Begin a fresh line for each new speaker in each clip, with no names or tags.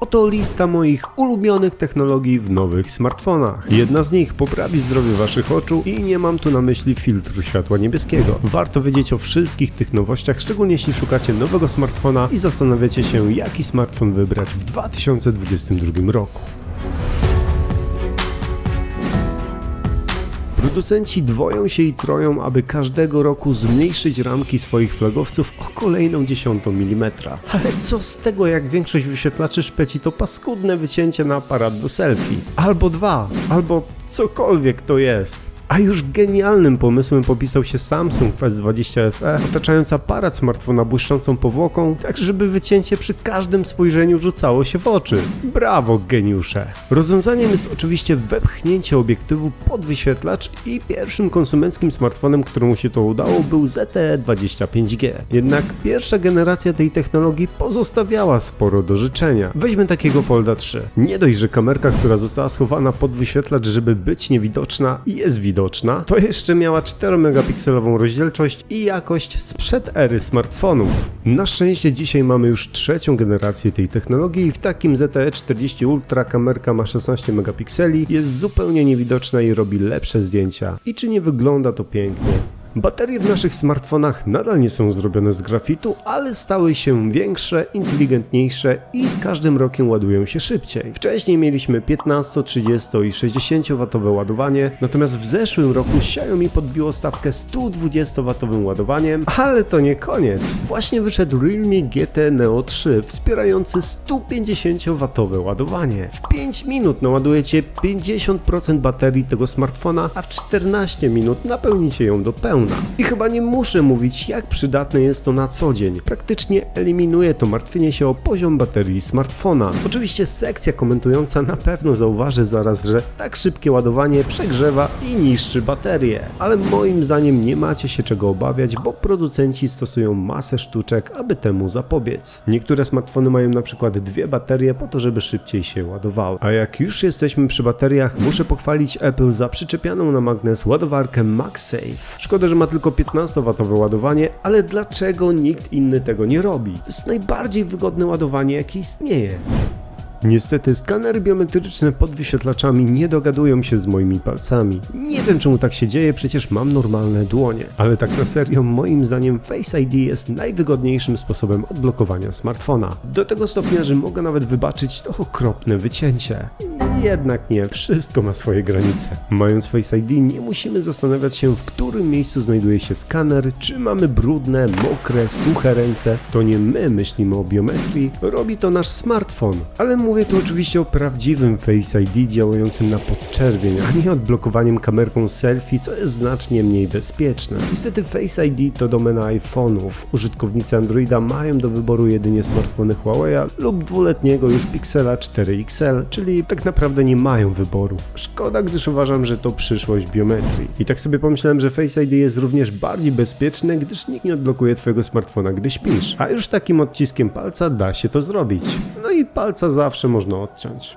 Oto lista moich ulubionych technologii w nowych smartfonach. Jedna z nich poprawi zdrowie waszych oczu i nie mam tu na myśli filtru światła niebieskiego. Warto wiedzieć o wszystkich tych nowościach, szczególnie jeśli szukacie nowego smartfona i zastanawiacie się jaki smartfon wybrać w 2022 roku. Producenci dwoją się i troją, aby każdego roku zmniejszyć ramki swoich flagowców o kolejną dziesiątą milimetra. Ale co z tego, jak większość wyświetlaczy szpeci to paskudne wycięcie na aparat do selfie? Albo dwa, albo cokolwiek to jest. A już genialnym pomysłem popisał się Samsung S20 FE, otaczając aparat smartfona błyszczącą powłoką, tak żeby wycięcie przy każdym spojrzeniu rzucało się w oczy. Brawo, geniusze! Rozwiązaniem jest oczywiście wepchnięcie obiektywu pod wyświetlacz i pierwszym konsumenckim smartfonem, któremu się to udało był ZTE 25G. Jednak pierwsza generacja tej technologii pozostawiała sporo do życzenia. Weźmy takiego Folda 3. Nie dość, że kamerka, która została schowana pod wyświetlacz, żeby być niewidoczna, jest widoczna, to jeszcze miała 4-megapikselową rozdzielczość i jakość sprzed ery smartfonów. Na szczęście dzisiaj mamy już trzecią generację tej technologii i w takim ZTE 40 Ultra kamerka ma 16 megapikseli, jest zupełnie niewidoczna i robi lepsze zdjęcia. I czy nie wygląda to pięknie? Baterie w naszych smartfonach nadal nie są zrobione z grafitu, ale stały się większe, inteligentniejsze i z każdym rokiem ładują się szybciej. Wcześniej mieliśmy 15, 30 i 60 W ładowanie, natomiast w zeszłym roku Xiaomi podbiło stawkę 120 W ładowaniem, ale to nie koniec. Właśnie wyszedł Realme GT Neo 3 wspierający 150 W ładowanie. W 5 minut naładujecie 50% baterii tego smartfona, a w 14 minut napełnicie ją do pełna. I chyba nie muszę mówić, jak przydatne jest to na co dzień. Praktycznie eliminuje to martwienie się o poziom baterii smartfona. Oczywiście sekcja komentująca na pewno zauważy zaraz, że tak szybkie ładowanie przegrzewa i niszczy baterię. Ale moim zdaniem nie macie się czego obawiać, bo producenci stosują masę sztuczek, aby temu zapobiec. Niektóre smartfony mają na przykład dwie baterie po to, żeby szybciej się ładowały. A jak już jesteśmy przy bateriach, muszę pochwalić Apple za przyczepianą na magnes ładowarkę MagSafe. Szkoda, że ma tylko 15W ładowanie, ale dlaczego nikt inny tego nie robi? To jest najbardziej wygodne ładowanie, jakie istnieje. Niestety skanery biometryczne pod wyświetlaczami nie dogadują się z moimi palcami. Nie wiem czemu tak się dzieje, przecież mam normalne dłonie. Ale tak na serio, moim zdaniem Face ID jest najwygodniejszym sposobem odblokowania smartfona. Do tego stopnia, że mogę nawet wybaczyć to okropne wycięcie. Jednak nie, wszystko ma swoje granice. Mając Face ID nie musimy zastanawiać się w którym miejscu znajduje się skaner, czy mamy brudne, mokre, suche ręce. To nie my myślimy o biometrii, robi to nasz smartfon. Ale mówię tu oczywiście o prawdziwym Face ID działającym na podczerwień, a nie odblokowaniem kamerką selfie, co jest znacznie mniej bezpieczne. Niestety Face ID to domena iPhone'ów. Użytkownicy Androida mają do wyboru jedynie smartfony Huawei lub dwuletniego już Pixela 4 XL, czyli tak naprawdę nie mają wyboru. Szkoda, gdyż uważam, że to przyszłość biometrii. I tak sobie pomyślałem, że Face ID jest również bardziej bezpieczne, gdyż nikt nie odblokuje twojego smartfona, gdy śpisz. A już takim odciskiem palca da się to zrobić. No i palca zawsze można odciąć.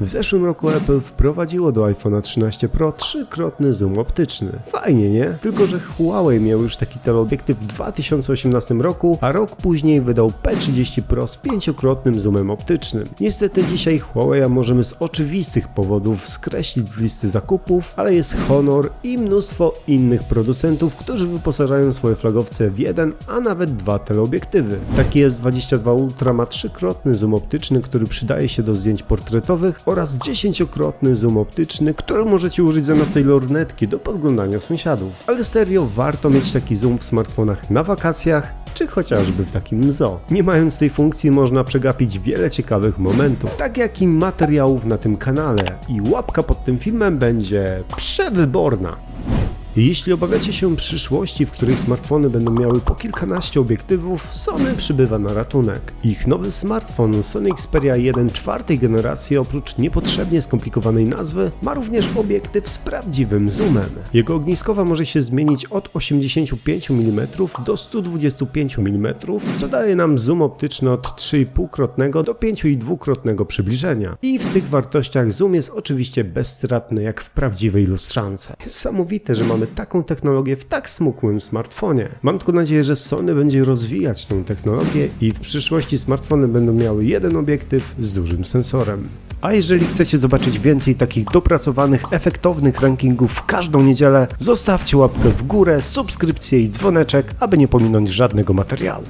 W zeszłym roku Apple wprowadziło do iPhone'a 13 Pro trzykrotny zoom optyczny. Fajnie, nie? Tylko, że Huawei miał już taki teleobiektyw w 2018 roku, a rok później wydał P30 Pro z pięciokrotnym zoomem optycznym. Niestety dzisiaj Huawei możemy z oczywistych powodów skreślić z listy zakupów, ale jest Honor i mnóstwo innych producentów, którzy wyposażają swoje flagowce w jeden, a nawet dwa teleobiektywy. Taki S22 Ultra ma trzykrotny zoom optyczny, który przydaje się do zdjęć portretowych oraz dziesięciokrotny zoom optyczny, który możecie użyć zamiast tej lornetki do podglądania sąsiadów. Ale serio, warto mieć taki zoom w smartfonach na wakacjach, czy chociażby w takim zoo. Nie mając tej funkcji można przegapić wiele ciekawych momentów, tak jak i materiałów na tym kanale i łapka pod tym filmem będzie przewyborna. Jeśli obawiacie się przyszłości, w której smartfony będą miały po kilkanaście obiektywów, Sony przybywa na ratunek. Ich nowy smartfon Sony Xperia 1 czwartej generacji oprócz niepotrzebnie skomplikowanej nazwy ma również obiektyw z prawdziwym zoomem. Jego ogniskowa może się zmienić od 85 mm do 125 mm, co daje nam zoom optyczny od 3,5-krotnego do 5,2-krotnego przybliżenia. I w tych wartościach zoom jest oczywiście bezstratny jak w prawdziwej lustrzance. Niesamowite, że mamy mamy taką technologię w tak smukłym smartfonie. Mam tylko nadzieję, że Sony będzie rozwijać tę technologię i w przyszłości smartfony będą miały jeden obiektyw z dużym sensorem. A jeżeli chcecie zobaczyć więcej takich dopracowanych, efektownych rankingów w każdą niedzielę, zostawcie łapkę w górę, subskrypcję i dzwoneczek, aby nie pominąć żadnego materiału.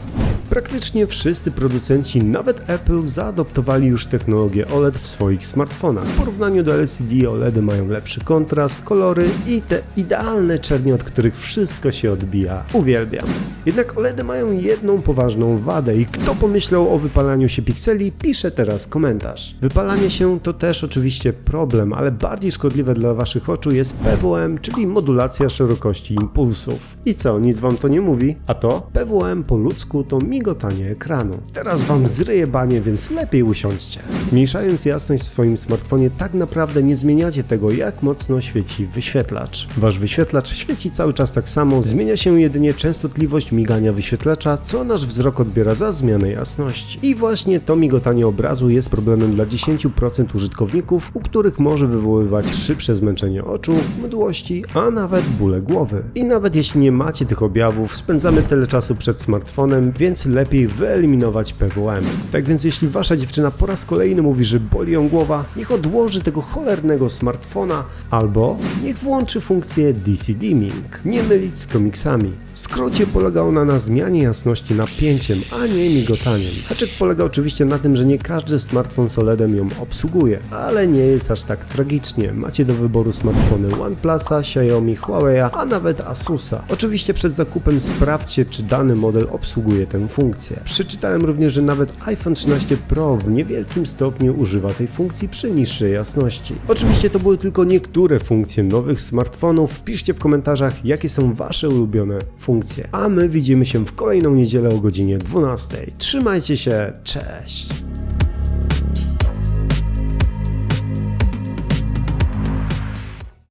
Praktycznie wszyscy producenci, nawet Apple, zaadoptowali już technologię OLED w swoich smartfonach. W porównaniu do LCD OLEDy mają lepszy kontrast, kolory i te idealne czernie, od których wszystko się odbija. Uwielbiam. Jednak OLEDy mają jedną poważną wadę i kto pomyślał o wypalaniu się pikseli, pisze teraz komentarz. Wypalanie się to też oczywiście problem, ale bardziej szkodliwe dla waszych oczu jest PWM, czyli modulacja szerokości impulsów. I co, nic wam to nie mówi? A to? PWM po ludzku to migotanie ekranu. Teraz wam zryje banie, więc lepiej usiądźcie. Zmniejszając jasność w swoim smartfonie, tak naprawdę nie zmieniacie tego, jak mocno świeci wyświetlacz. Wasz wyświetlacz świeci cały czas tak samo, zmienia się jedynie częstotliwość migania wyświetlacza, co nasz wzrok odbiera za zmianę jasności. I właśnie to migotanie obrazu jest problemem dla 10% użytkowników, u których może wywoływać szybsze zmęczenie oczu, mdłości, a nawet bóle głowy. I nawet jeśli nie macie tych objawów, spędzamy tyle czasu przed smartfonem, więc lepiej wyeliminować PWM. Tak więc jeśli wasza dziewczyna po raz kolejny mówi, że boli ją głowa, niech odłoży tego cholernego smartfona albo niech włączy funkcję DC Dimming. Nie mylić z komiksami. W skrócie polega ona na zmianie jasności napięciem, a nie migotaniem. Haczyk polega oczywiście na tym, że nie każdy smartfon z OLEDem ją obsługuje, ale nie jest aż tak tragicznie. Macie do wyboru smartfony OnePlusa, Xiaomi, Huawei'a, a nawet Asusa. Oczywiście przed zakupem sprawdźcie, czy dany model obsługuje tę funkcję. Przeczytałem również, że nawet iPhone 13 Pro w niewielkim stopniu używa tej funkcji przy niższej jasności. Oczywiście to były tylko niektóre funkcje nowych smartfonów. Wpiszcie w komentarzach, jakie są wasze ulubione funkcje. A my widzimy się w kolejną niedzielę o godzinie 12. Trzymajcie się, cześć!